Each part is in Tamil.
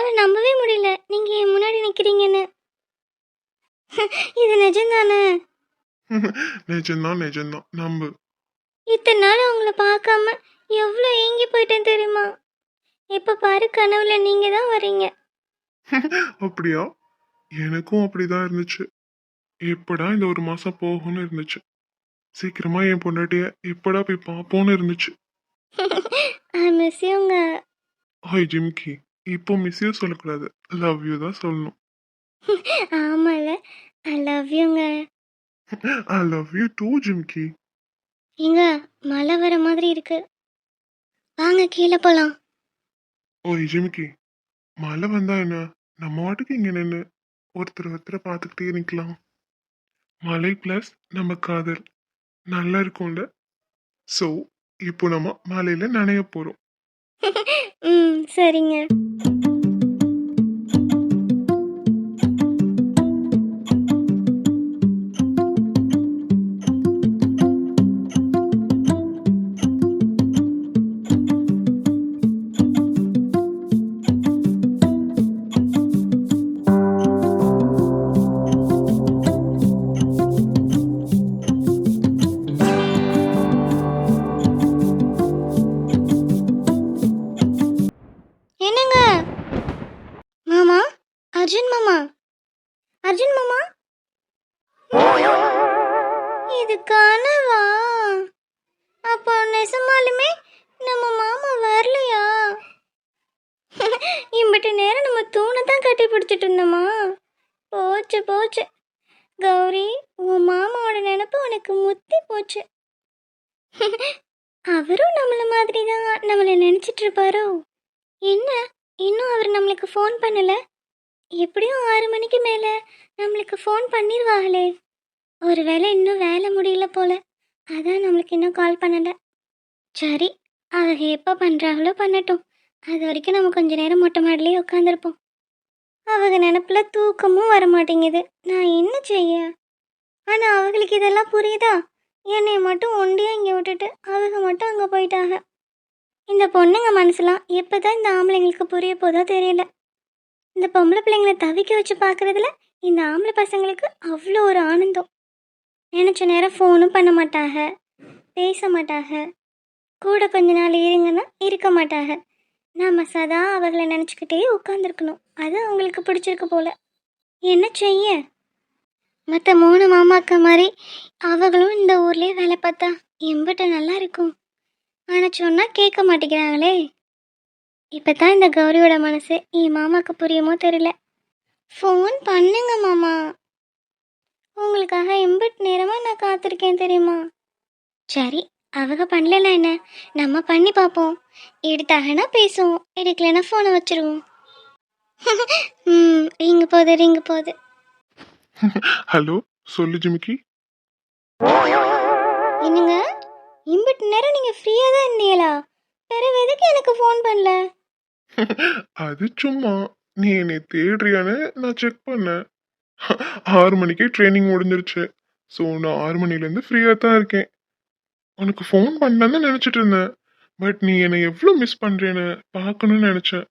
என்னால் நம்பவே முடியல. நீங்கள் என் முன்னாடி நிற்கிறீங்கன்னு இது நிஜம்தானே? நிஜம்தான் நிஜம்தான். நம்பு. இத்தனை நாள் உங்களை பார்க்காம எவ்வளோ ஏங்கி போயிட்டேன் தெரியுமா? இப்போ பாரு கனவுல நீங்கள் தான் வரீங்க அப்படியா? எனக்கும் அப்படிதான் இருந்துச்சு. எப்படா இந்த ஒரு மாசம் போகும்னு இருந்துச்சு. சீக்கிரமா என் பொண்டாட்டிய எப்படா போய் பார்ப்போம்னு இருந்துச்சு. ஐ மிஸ் யூங்க ஹாய் ஜிம்கி இப்போ மிஸ் யூ சொல்லக்கூடாது. லவ் யூ தான் சொல்லணும். ஆமால. ஐ லவ் யூங்க I love you too Jimki எங்க மழை வர மாதிரி இருக்கு. வாங்க கீழே போலாம். ஓய் ஜிம்கி மழை வந்தா என்ன? நம்ம வாட்டுக்கு இங்க நின்று ஒருத்தர் ஒருத்தரை பார்த்துக்கிட்டே நிற்கலாம். மழை ப்ளஸ் நம்ம காதல். நல்லா இருக்கும்ல? ஸோ இப்போ நம்ம மலையில நனைய போறோம். ம் சரிங்க. என்னங்க போச்சு போச்சு. கௌரி உன் மாமாவோட நினப்பு உனக்கு முத்தி போச்சு. அவரும் நம்மள மாதிரி தான் நம்மளை நினச்சிட்டு இருப்பாரோ? என்ன? இன்னும் அவர் நம்மளுக்கு ஃபோன் பண்ணலை? எப்படியும் ஆறு மணிக்கு மேலே நம்மளுக்கு ஃபோன் பண்ணிடுவாங்களே ஒருவேளை இன்னும் வேலை முடியல போல. அதான் நம்மளுக்கு இன்னும் கால் பண்ணலை. சரி அவங்க எப்போ பண்ணுறாங்களோ பண்ணட்டும். அது வரைக்கும் நம்ம கொஞ்ச நேரம் மொட்டை மாடலே உட்காந்துருப்போம் அவங்க நினப்பில் தூக்கமும் வர மாட்டேங்குது நான் என்ன செய்ய? ஆனால் அவங்களுக்கு இதெல்லாம் புரியுதா? என்னை மட்டும் ஒண்டியாக இங்கே விட்டுட்டு அவங்க மட்டும் அங்கே போயிட்டாங்க. இந்த பொண்ணுங்க மனசுலாம் எப்போ தான் இந்த ஆம்பளைங்களுக்கு புரிய போதோ தெரியல. இந்த பொம்பளை பிள்ளைங்களை தவிக்க வச்சு பார்க்குறதுல இந்த ஆம்பளை பசங்களுக்கு அவ்வளோ ஒரு ஆனந்தம். நினச்ச நேரம் ஃபோனும் பண்ண மாட்டாங்க. பேச மாட்டாங்க. கூட கொஞ்ச நாள் இருங்கன்னா இருக்க மாட்டாங்க. நாம் சதா அவர்களை நினச்சிக்கிட்டே உட்காந்துருக்கணும் அது அவங்களுக்கு பிடிச்சிருக்கு போல. என்ன செய்ய? மற்ற மூணு மாமாக்கா மாதிரி அவங்களும் இந்த ஊர்லேயே வேலை பார்த்தா எம்பிட்ட நல்லா இருக்கும். ஆனால் சொன்னால் கேட்க மாட்டேங்கிறாங்களே. இப்போ தான் இந்த கௌரியோட மனசு என் மாமாக்கு புரியுமோ தெரியல. ஃபோன் பண்ணுங்க மாமா. உங்களுக்காக எம்பிட் நேரமாக நான் காத்திருக்கேன் தெரியுமா? சரி அவங்க பண்ணலனா என்ன? நம்ம பண்ணி பார்ப்போம். எடுத்தாங்கன்னா பேசுவோம். எடுக்கலைன்னா ஃபோனை வச்சிருவோம். ம் ரிங்கு போகுது ரிங்கு போகுது. ஹலோ சொல்லு ஜிமிக்கி. என்னங்க? இம்பிட் நேரம் நீங்கள் ஃப்ரீயாக தான் இருந்தீங்களா? பிறகு எதுக்கு எனக்கு ஃபோன் பண்ணல? அது சும்மா நீ என்னை தேடுறியான்னு நான் செக் பண்ணேன். ஆறு மணிக்கே ட்ரைனிங் முடிஞ்சிருச்சு. ஸோ நான் ஆறு மணிலேருந்து ஃப்ரீயாக தான் இருக்கேன். உனக்கு ஃபோன் பண்ணலான்னு நினச்சிட்டு இருந்தேன். பட் நீ என்னை எவ்வளோ மிஸ் பண்ணுறேன்னு பார்க்கணும்னு நினச்சேன்.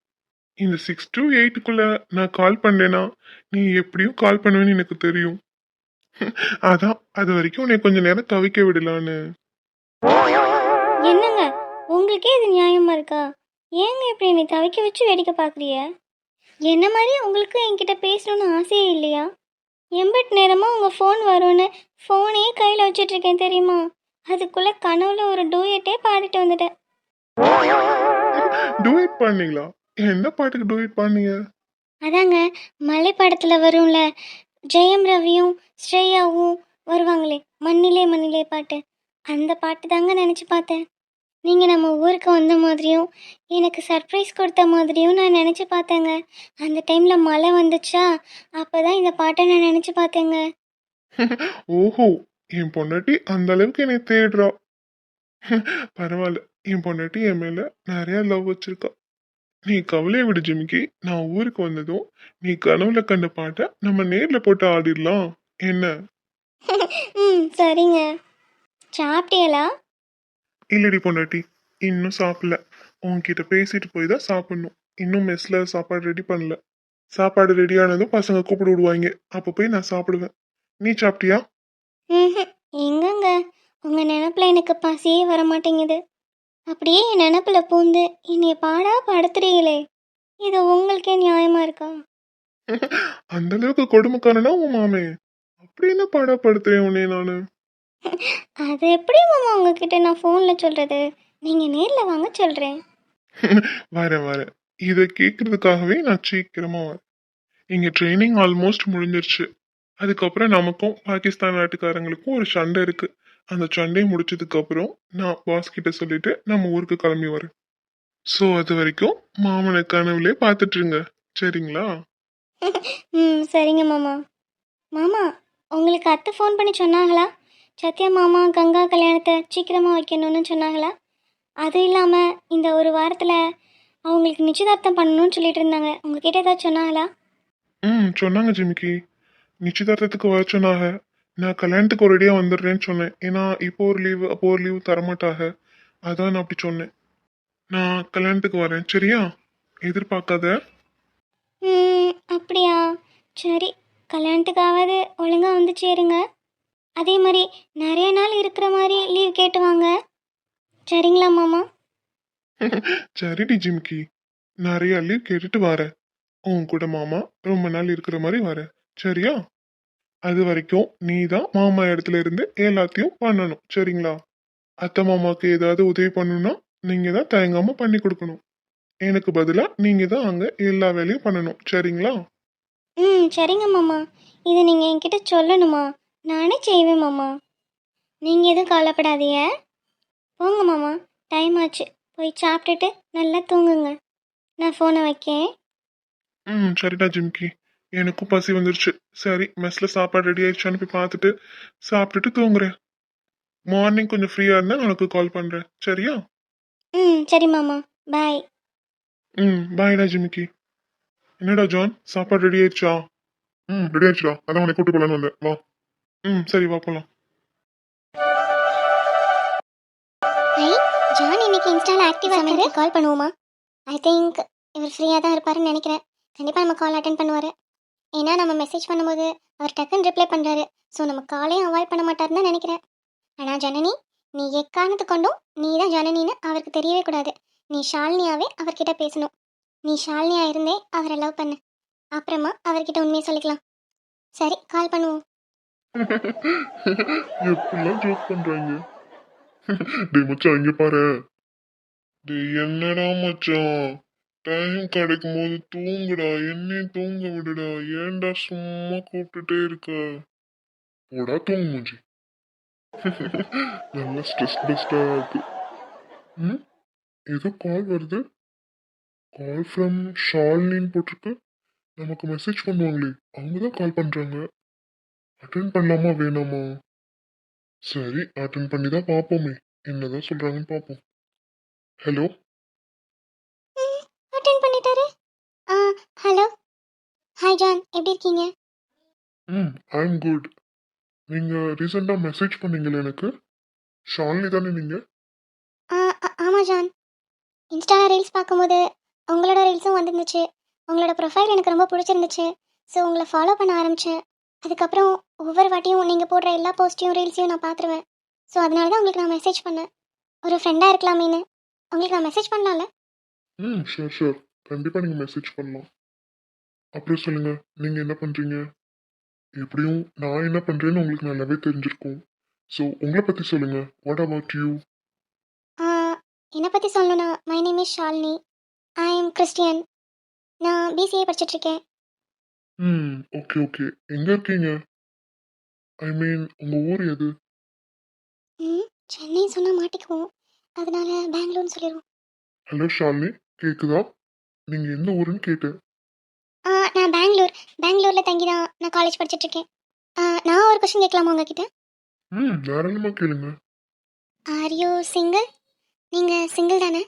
இந்த சிக்ஸ் டு எயிட்டுக்குள்ளே நான் கால் பண்ணேன்னா நீ எப்படியும் கால் பண்ணுவேன்னு எனக்கு தெரியும். அதான் அது வரைக்கும் உன்னை கொஞ்ச நேரம் தவிக்க விடலான்னு. என்னங்க? உங்களுக்கே இது நியாயமா இருக்கா? ஏங்க இப்படி என்னை தவிக்க வச்சு வேடிக்கை பார்க்குறிய என்ன மாதிரி உங்களுக்கு என்கிட்ட பேசணும்னு ஆசையே இல்லையா? எம்பட் நேரமாக உங்கள் ஃபோன் வரும்னு ஃபோனையே கையில் வச்சிட்ருக்கேன் தெரியுமா? அதுக்குள்ளே கனவுல ஒரு டூயட்டே பாடிட்டு வந்துட்டேன். டூயட் பண்ணீங்களா என்ன பாட்டுக்கு டூயட் பண்ணீங்க அதாங்க மலை படத்தில் வரும்ல ஜெயம் ரவியும் ஸ்ரேயாவும் வருவாங்களே மண்ணிலே மண்ணிலே பாட்டு. அந்த பாட்டு தாங்க நினச்சி பார்த்தேன். நீங்கள் நம்ம ஊருக்கு வந்த மாதிரியும் எனக்கு சர்ப்ரைஸ் கொடுத்த மாதிரியும் நான் நினச்சி பார்த்தேங்க. அந்த டைமில் மழை வந்துச்சா அப்போ தான் இந்த பாட்டை நான் நினச்சி பார்த்தேங்க. ஓஹோ என் பொண்டாட்டி அந்த அளவுக்கு என்னை தேடுறா. பரவாயில்ல என் பொண்டாட்டி என் மேல நிறைய லவ் வச்சிருக்கா. நீ கவலையை விடு ஜிமிக்கி. நான் ஊருக்கு வந்ததும் நீ கனவுல கண்ட பாட்டை நம்ம நேர்ல போட்டு ஆடிடலாம். என்ன? ம் சரிங்க. சாப்பிட்டீங்களா? இல்லடி பொண்டாட்டி இன்னும் சாப்பிடல. உன்கிட்ட பேசிட்டு போய் தான் சாப்பிடணும். இன்னும் மெஸ்ல சாப்பாடு ரெடி பண்ணல. சாப்பாடு ரெடி ஆனதும் பசங்க கூப்பிட்டு விடுவாங்க. அப்போ போய் நான் சாப்பிடுவேன். நீ சாப்பிட்டியா. எங்கங்க? உங்க நினப்புல எனக்கு பசியே வர மாட்டேங்குது அப்படியே என் நினப்புல பூந்து என்னைய பாடா படுத்துறீங்களே. இது உங்களுக்கே நியாயமா இருக்கா? அந்த அளவுக்கு கொடுமைக்காரனா உன் மாமே? அப்படி என்ன பாடப்படுத்துறேன் உன்னை நானு? அது எப்படி மாமா உங்ககிட்ட நான் ஃபோனில் சொல்கிறது நீங்கள் நேரில் வாங்க சொல்கிறேன் வரேன் வரேன். இதை கேட்கறதுக்காகவே நான் சீக்கிரமா வரேன். இங்க ட்ரைனிங் ஆல்மோஸ்ட் முடிஞ்சிருச்சு. அதுக்கப்புறம் நமக்கும் பாகிஸ்தான் நாட்டுக்காரங்களுக்கும் ஒரு சண்டை இருக்கு. அந்த சண்டை முடிச்சதுக்கு அப்புறம் நான் பாஸ் கிட்ட சொல்லிட்டு நம்ம ஊருக்கு கிளம்பி வரேன். ஸோ அது வரைக்கும் மாமனை கனவுலே பார்த்துட்டு இருங்க சரிங்களா? ம் சரிங்க மாமா. மாமா உங்களுக்கு அத்தை ஃபோன் பண்ணி சொன்னாங்களா? சத்யா மாமா கங்கா கல்யாணத்தை சீக்கிரமாக வைக்கணும்னு சொன்னாங்களா? அது இல்லாமல் இந்த ஒரு வாரத்தில் அவங்களுக்கு நிச்சயதார்த்தம் பண்ணணும்னு சொல்லிட்டு இருந்தாங்க. உங்ககிட்ட ஏதாவது சொன்னாங்களா? ம் சொன்னாங்க ஜிமிக்கி. நிச்சயதார்த்தத்துக்கு வர சொன்னாங்க நான் கல்யாணத்துக்கு ஒரேடியாக வந்துடுறேன்னு சொன்னேன். ஏன்னா இப்போ ஒரு லீவு அப்போ ஒரு லீவு தரமாட்டாக. அதான் நான் அப்படி சொன்னேன். நான் கல்யாணத்துக்கு வரேன். சரியா? எதிர்பார்க்காத? அப்படியா? சரி. கல்யாணத்துக்காவது ஒழுங்காக வந்து சேருங்க. அதே மாதிரி நிறைய நாள் இருக்கிற மாதிரி லீவ் கேட்டு வாங்க. சரிங்களா மாமா? சரிடி ஜிமிக்கி. நிறைய லீவ் கேட்டுட்டு வரேன் உன் கூட மாமா ரொம்ப நாள் இருக்கிற மாதிரி வரேன் சரியா? அது வரைக்கும் நீ தான் மாமா இடத்துல இருந்து எல்லாத்தையும் பண்ணணும். சரிங்களா? அத்தை மாமாவுக்கு ஏதாவது உதவி பண்ணணும்னா நீங்க தான் தயங்காம பண்ணி கொடுக்கணும். எனக்கு பதிலா நீங்க தான் அங்க எல்லா வேலையும் பண்ணணும். சரிங்களா? ம் சரிங்க மாமா. இதை நீங்கள் என்கிட்ட சொல்லணுமா? நானே செய்வேன் மாமா. நீங்கள் எதுவும் கவலைப்படாதீங்க. போங்க மாமா. டைம் ஆச்சு. போய் சாப்பிட்டுட்டு நல்லா தூங்குங்க. நான் ஃபோனை வைக்கேன். ம் சரிடா ஜிம்கி. எனக்கும் பசி வந்துருச்சு. சரி மெஸ்ல சாப்பாடு ரெடி ஆயிடுச்சான்னு போய் பார்த்துட்டு சாப்பிட்டுட்டு தூங்குறேன். மார்னிங் கொஞ்சம் ஃப்ரீயா இருந்தா நான் உனக்கு கால் பண்றேன். சரியா? ம் சரி மாமா. பாய் ம் பாய்டா ஜிமிக்கி. என்னடா ஜான்? சாப்பாடு ரெடி ஆயிடுச்சா? ம் ரெடி ஆயிடுச்சுடா. அதான் உனக்கு கூட்டு போலான்னு வந்தேன். வா. ம் சரி வா போலாம். ஜான் இன்னைக்கு இன்ஸ்டால ஆக்டிவா இருக்காரு. கால் பண்ணுவோமா? ஐ திங்க் இவர் ஃப்ரீயாக தான் இருப்பாருன்னு நினைக்கிறேன். கண்டிப்பாக நம்ம கால் அட்டன் பண்ணுவார். ஏன்னா நம்ம மெசேஜ் பண்ணும்போது அவர் டக்குன்னு ரிப்ளை பண்ணுறாரு ஸோ நம்ம காலையும் அவாய்ட் பண்ண மாட்டாருன்னு தான் நினைக்கிறேன். ஆனால் ஜனனி நீ எக்காரணத்து கொண்டும் நீ தான் ஜனனின்னு அவருக்கு தெரியவே கூடாது. நீ ஷாலினியாவே அவர்கிட்ட பேசணும். நீ ஷாலினியா இருந்தே அவரை லவ் பண்ணு. அப்புறமா அவர்கிட்ட உண்மையை சொல்லிக்கலாம். சரி கால் பண்ணுவோம். எப்படிலாம் ஜோக் பண்றாங்க? டேய் மச்சான் இங்க பாரு. டேய் என்னடா மச்சான்? டைம் கிடைக்கும் போது தூங்குடா என்னையும் தூங்க விடுடா. ஏன்டா சும்மா கூப்பிட்டுட்டே இருக்க? போடா தூங்க மூஞ்சி. நல்லா ஸ்ட்ரெஸ் பெஸ்டா இருக்கு. ம்? ஏதோ கால் வருது. கால் ஃப்ரம் ஷாலினின்னு போட்டிருக்கு. நமக்கு மெசேஜ் பண்ணுவாங்களே அவங்க தான் கால் பண்ணுறாங்க அட்டன் பண்ணலாமா வேணாமா? சரி அட்டன் பண்ணி தான் பார்ப்போமே. என்னதான் சொல்கிறாங்கன்னு பார்ப்போம். ஹலோ அட்டன் பண்ணிட்டாரு ஆ ஹலோ ஹாய் ஜான் எப்படி இருக்கீங்க? ம் ஐ எம் குட் நீங்க ரீசெண்டா மெசேஜ் பண்ணீங்களே எனக்கு. ஷாலினி தானே நீங்க? ஆ ஆ- ஆமா ஜான் இன்ஸ்டால ரீல்ஸ் பார்க்கும்போது உங்களோட ரீல்ஸும் வந்துருந்துச்சு. உங்களோட ப்ரொஃபைல் எனக்கு ரொம்ப பிடிச்சிருந்துச்சு. ஸோ உங்களை ஃபாலோ பண்ண ஆரம்பித்தேன் அதுக்கப்புறம் ஒவ்வொரு வாட்டியும் நீங்கள் போடுற எல்லா போஸ்ட்டையும் ரீல்ஸையும் நான் பார்த்துருவேன். ஸோ அதனால தான் உங்களுக்கு நான் மெசேஜ் பண்ணேன். ஒரு ஃப்ரெண்டாக இருக்கலாமேன்னு. உங்களுக்கு நான் மெசேஜ் பண்ணலாம்ல? ம் ஷூர் ஷூர் கண்டிப்பா நீங்க மெசேஜ் பண்ணலாம். அப்புறம் சொல்லுங்க. நீங்க என்ன பண்றீங்க? எப்படியும் நான் என்ன பண்றேன்னு உங்களுக்கு நல்லாவே தெரிஞ்சிருக்கும். ஸோ உங்களை பத்தி சொல்லுங்க. வாட் அபவுட் யூ என்னை பற்றி சொல்லணும்னா my name is Shalini I am Christian நான் பிசிஏ படிச்சிட்ருக்கேன். ம் ஓகே ஓகே எங்க இருக்கீங்க? ஐ மீன் உங்க ஊர் எது? ம் சென்னை சொன்னால் மாட்டிக்குவோம். அதனால பெங்களூர்னு சொல்லிடுவோம் ஹலோ ஷாலினி கேக்குதா? நீங்க எந்த ஊருன்னு கேட்டேன். பெங்களூரில் தங்கி தான் நான் காலேஜ் படிச்சிட்ருக்கேன். நான் ஒரு கொஸ்டின் கேட்கலாமா உங்ககிட்ட? ம் தாராளமா கேளுங்க. ஆர் யூ சிங்கிள் நீங்கள் சிங்கிள் தானே?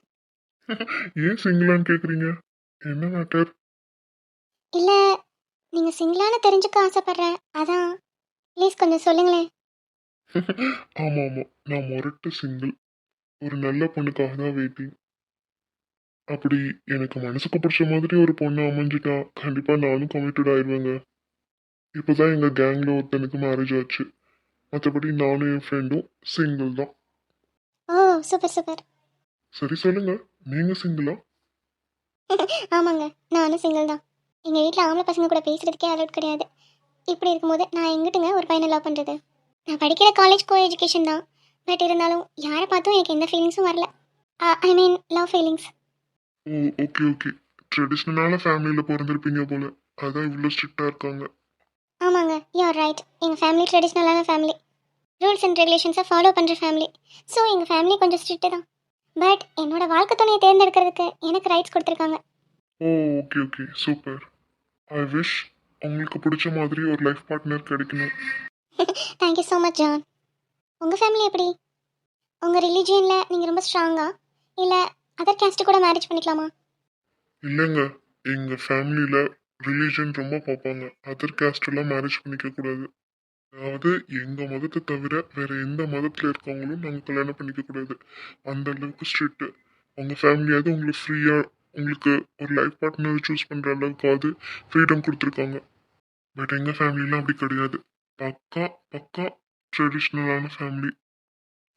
ஏன் சிங்கிளான்னு கேக்குறீங்க? என்ன மேட்டர் இல்லை நீங்கள் சிங்கிளான தெரிஞ்சுக்க ஆசைப்பட்றேன். அதான். ப்ளீஸ் கொஞ்சம் சொல்லுங்களேன். ஆமா ஆமா நான் முரட்டு சிங்கிள் ஒரு நல்ல பொண்ணுக்காக தான் வெயிட்டிங் அப்படி எனக்கு மனசுக்கு பிடிச்ச மாதிரி ஒரு பொண்ணு அமைஞ்சிட்டா கண்டிப்பா நானும் கமிட்டட் ஆயிடுவேங்க. இப்போதான் எங்க கேங்ல ஒருத்தனுக்கு மேரேஜ் ஆச்சு. மற்றபடி நானும் என் ஃப்ரெண்டும் சிங்கிள் தான். ஓ சூப்பர் சூப்பர் சரி சொல்லுங்க நீங்க சிங்கிளா ஆமாங்க நானும் சிங்கிள் தான். எங்கள் வீட்டில் ஆம்பளை பசங்க கூட பேசுகிறதுக்கே அலவுட் கிடையாது. இப்படி இருக்கும்போது நான் எங்கிட்டுங்க ஒரு பையனை லவ் பண்ணுறது நான் படிக்கிற காலேஜ் கோ எஜுகேஷன் தான். பட் இருந்தாலும் யாரை பார்த்தும் எனக்கு எந்த ஃபீலிங்ஸும் வரல. I mean love feelings oh okay okay ட்ரெடிஷ்னலான ஃபேமிலியில் பிறந்திருப்பீங்க போல. அதான் இவ்வளோ ஸ்ட்ரிக்டாக இருக்காங்க. ஆமாங்க யூஆர் ரைட் எங்கள் ஃபேமிலி ட்ரெடிஷ்னலான ஃபேமிலி ரூல்ஸ் அண்ட் ரெகுலேஷன்ஸை ஃபாலோ பண்ணுற ஃபேமிலி ஸோ எங்கள் ஃபேமிலி கொஞ்சம் ஸ்ட்ரிக்ட்டு தான். பட் என்னோட வாழ்க்கை துணையை தேர்ந்தெடுக்கிறதுக்கு எனக்கு ரைட்ஸ் கொடுத்துருக்காங்க. ஓ okay okay super I wish உங்களுக்கு பிடிச்ச மாதிரி ஒரு லைஃப் பார்ட்னர் கிடைக்கணும். Thank you so much John உங்கள் ஃபேமிலி எப்படி? உங்கள் ரிலீஜியனில் நீங்கள் ரொம்ப ஸ்ட்ராங்கா இல்லை அதர் கேஸ்ட்டு கூட மேரேஜ் பண்ணிக்கலாமா? இல்லைங்க. எங்கள் ஃபேமிலியில் ரிலீஜன் ரொம்ப பார்ப்பாங்க. அதர் எல்லாம் மேரேஜ் பண்ணிக்க கூடாது. அதாவது எங்கள் மதத்தை தவிர வேற எந்த மதத்தில் இருக்கவங்களும் நாங்கள் கல்யாணம் பண்ணிக்க கூடாது. அந்த அளவுக்கு ஸ்ட்ரிக்ட் உங்கள் ஃபேமிலியாவது உங்களுக்கு ஃப்ரீயாக உங்களுக்கு ஒரு லைஃப் பார்ட்னர் சூஸ் பண்ணுற அளவுக்காவது ஃப்ரீடம் கொடுத்துருக்காங்க. பட் எங்கள் ஃபேமிலிலாம் அப்படி கிடையாது. பக்கா பக்கா ட்ரெடிஷ்னலான ஃபேமிலி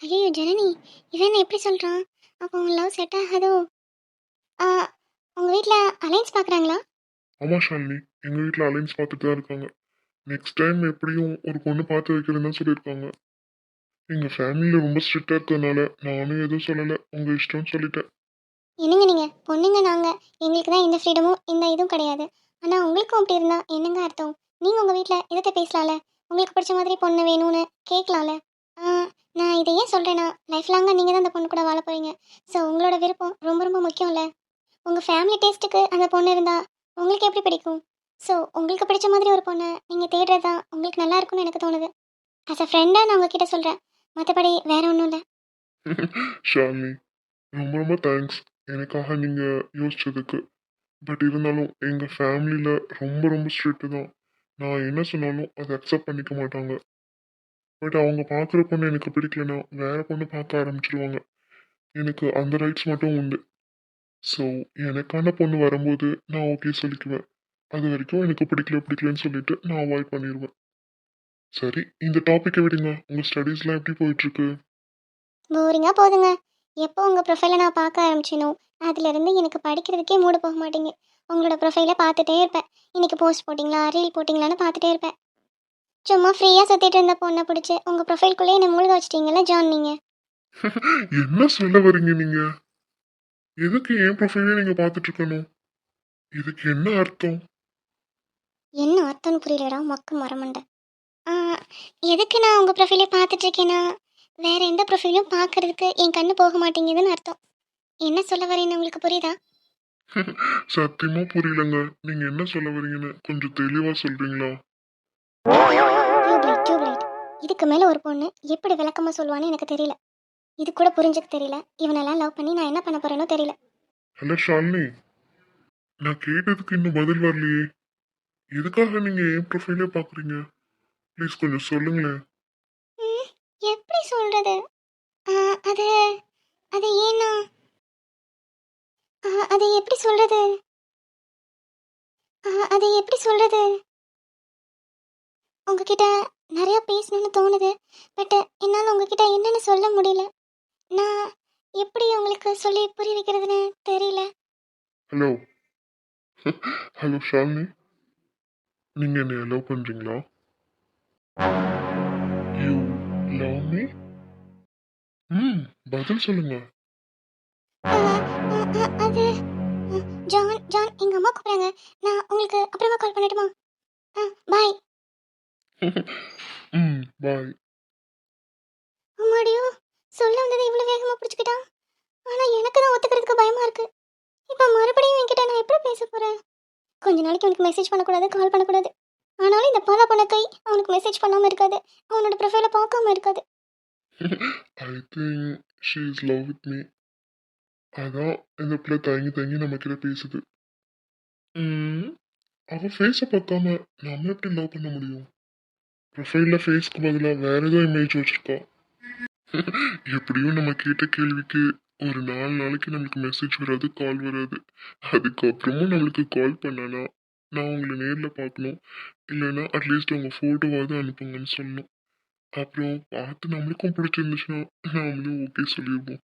ஐயோ ஜனனி இவன் எப்படி சொல்கிறான் அப்போ உங்கள் லவ் செட் ஆகாதோ? உங்கள் வீட்டில் அலைன்ஸ் பார்க்குறாங்களா ஆமாம் ஷாலினி. எங்கள் வீட்டில் அலைன்ஸ் பார்த்துட்டு தான் இருக்காங்க. நெக்ஸ்ட் டைம் எப்படியும் ஒரு பொண்ணு பார்த்து வைக்கிறேன்னு தான் சொல்லியிருக்காங்க. எங்கள் ஃபேமிலியில் ரொம்ப ஸ்ட்ரிக்டாக இருக்கிறதுனால நானும் எதுவும் சொல்லலை. உங்கள் இஷ்டம்னு சொல்லிட்டேன். என்னங்க நீங்கள் பொண்ணுங்க நாங்கள் எங்களுக்கு தான் எந்த ஃப்ரீடமும் இந்த இதுவும் கிடையாது. ஆனால் உங்களுக்கும் அப்படி இருந்தால் என்னங்க அர்த்தம்? நீங்கள் உங்கள் வீட்டில் இதத்தை பேசலாம்ல? உங்களுக்கு பிடிச்ச மாதிரி பொண்ணு வேணும்னு கேட்கலாம்ல? நான் இதை ஏன் சொல்கிறேன்னா லைஃப் லாங்காக நீங்கள் தான் அந்த பொண்ணு கூட வாழ போகிறீங்க ஸோ உங்களோட விருப்பம் ரொம்ப ரொம்ப முக்கியம்ல. உங்கள் ஃபேமிலி டேஸ்ட்டுக்கு அந்த பொண்ணு இருந்தால் உங்களுக்கு எப்படி பிடிக்கும்? ஸோ உங்களுக்கு பிடிச்ச மாதிரி ஒரு பொண்ணை நீங்கள் தேடுறது தான் உங்களுக்கு நல்லா இருக்கும்னு எனக்கு தோணுது. அஸ் அ ஃப்ரெண்டாக நான் உங்ககிட்ட சொல்கிறேன் மற்றபடி வேற ஒன்றும் இல்லை. ஷாலினி ரொம்ப ரொம்ப தேங்க்ஸ் எனக்காக நீங்கள் யோசிச்சதுக்கு. பட் இருந்தாலும் எங்கள் ஃபேமிலியில் ரொம்ப ரொம்ப ஸ்ட்ரிக்ட்டு தான். நான் என்ன சொன்னாலும் அதை அக்செப்ட் பண்ணிக்க மாட்டாங்க. பட் அவங்க பார்க்குற பொண்ணு எனக்கு பிடிக்கலனா வேற பொண்ணு பார்க்க ஆரம்பிச்சிருவாங்க. எனக்கு அந்த ரைட்ஸ் மட்டும் உண்டு. ஸோ எனக்கான பொண்ணு வரும்போது நான் ஓகே சொல்லிக்குவேன். அது வரைக்கும் எனக்கு பிடிக்கல பிடிக்கலன்னு சொல்லிட்டு நான் அவாய்ட் பண்ணிடுவேன் சரி இந்த டாப்பிக்கை விடுங்க. உங்கள் ஸ்டடீஸ்லாம் எப்படி போயிட்டுருக்கு? போரிங்காக போதுங்க. எப்போ உங்கள் ப்ரொஃபைலை நான் பார்க்க ஆரம்பிச்சினோ அதுலேருந்து எனக்கு படிக்கிறதுக்கே மூட போக மாட்டேங்க உங்களோட ப்ரொஃபைலை பார்த்துட்டே இருப்பேன். இன்றைக்கி போஸ்ட் போட்டிங்களா ரீல் போட்டிங்களான்னு பார்த்துட்டே இருப்பேன். சும்மா ஃப்ரீயாக சுற்றிட்டு இருந்த பொண்ணை பிடிச்சி உங்கள் ப்ரொஃபைல்குள்ளே என்னை மூழ்க வச்சிட்டீங்கல்ல ஜான் நீங்கள் என்ன சொல்ல வரீங்க நீங்க? எதுக்கு என் ப்ரொஃபைலே நீங்க பார்த்துட்டு இருக்கணும்? இதுக்கு என்ன அர்த்தம்? என்ன அர்த்தம்னு புரியலடா மக்கு மரமண்டை. எதுக்கு நான் உங்கள் ப்ரொஃபைலை பார்த்துட்டு இருக்கேன்னா வேற எந்த ப்ரொஃபைலும் பார்க்கறதுக்கு என் கண்ணு போக மாட்டேங்குதுன்னு அர்த்தம். என்ன சொல்ல வரேன்னு உங்களுக்கு புரியுதா? சத்தியமா புரியலங்க. நீங்க என்ன சொல்ல வரீங்கன்னு கொஞ்சம் தெளிவா சொல்றீங்களா? இதுக்கு மேலே ஒரு பொண்ணு எப்படி விளக்கமாக சொல்லுவான்னு எனக்கு தெரியல. இது கூட புரிஞ்சுக்க தெரியல. இவனெல்லாம் லவ் பண்ணி நான் என்ன பண்ண போறேனோ தெரியல. ஹலோ ஷாலினி. நான் கேட்டதுக்கு இன்னும் பதில் வரலையே. எதுக்காக நீங்க என் ப்ரொஃபைலே பாக்குறீங்க? ப்ளீஸ் கொஞ்சம் சொல்லுங்களேன். எப்படி சொல்றது? அது அது ஏன்னா? அது எப்படி சொல்றது? அது எப்படி சொல்றது? உங்ககிட்ட நிறைய பேசணும்னு தோணுது. பட் என்னால் உங்ககிட்ட என்னன்னு சொல்ல முடியல. நான் எப்படி உங்களுக்கு சொல்லி புரிய வைக்கிறதுன்னு தெரியல. ஹலோ ஹலோ ஷாலினி நீங்க என்ன லவ் பண்றீங்களா? யூ லவ் மீ ம் பதில் சொல்லுங்க. ஆ, ஆ, ஆ, அது ஜான் ஜான் எங்க அம்மா கூப்பிடுறாங்க. நான் உங்களுக்கு அப்புறமா கால் பண்ணட்டுமா? ஆ பாய் பாய் அம்மாடியோ சொல்ல வந்ததை இவ்வளவு வேகமா பிடிச்சுக்கிட்டான் ஆனா எனக்கு தான் ஒத்துக்கிறதுக்கு பயமா இருக்கு. இப்ப மறுபடியும் என்கிட்ட நான் எப்படி பேச போறேன்? கொஞ்ச நாளைக்கு அவனுக்கு மெசேஜ் பண்ணக்கூடாது கால் பண்ணக்கூடாது. ஆனாலும் இந்த பாலா பண்ண கை அவனுக்கு மெசேஜ் பண்ணாம இருக்காது. அவனோட ப்ரொஃபைல பார்க்காம இருக்காது. I think she is love with me அதான் இந்த பிள்ளை தயங்கி தயங்கி நம்ம கிட்ட பேசுது. ம், அவ ஃபேஸை பார்க்காம நம்ம எப்படி லவ் பண்ண முடியும்? ப்ரொஃபைலில் ஃபேஸ்க்கு பதிலாக வேற ஏதோ இமேஜ் வச்சுருக்கோம் எப்படியும் நம்ம கேட்ட கேள்விக்கு ஒரு நாலு நாளைக்கு நம்மளுக்கு மெசேஜ் வராது கால் வராது. அதுக்கப்புறமும் நம்மளுக்கு கால் பண்ணனா நான் உங்களை நேரில் பார்க்கணும். இல்லைன்னா அட்லீஸ்ட் உங்கள் ஃபோட்டோவாவது அனுப்புங்கன்னு சொல்லணும். அப்புறம் பார்த்து நம்மளுக்கும் பிடிச்சிருந்துச்சுன்னா நாமளும் ஓகே சொல்லிடுவோம்.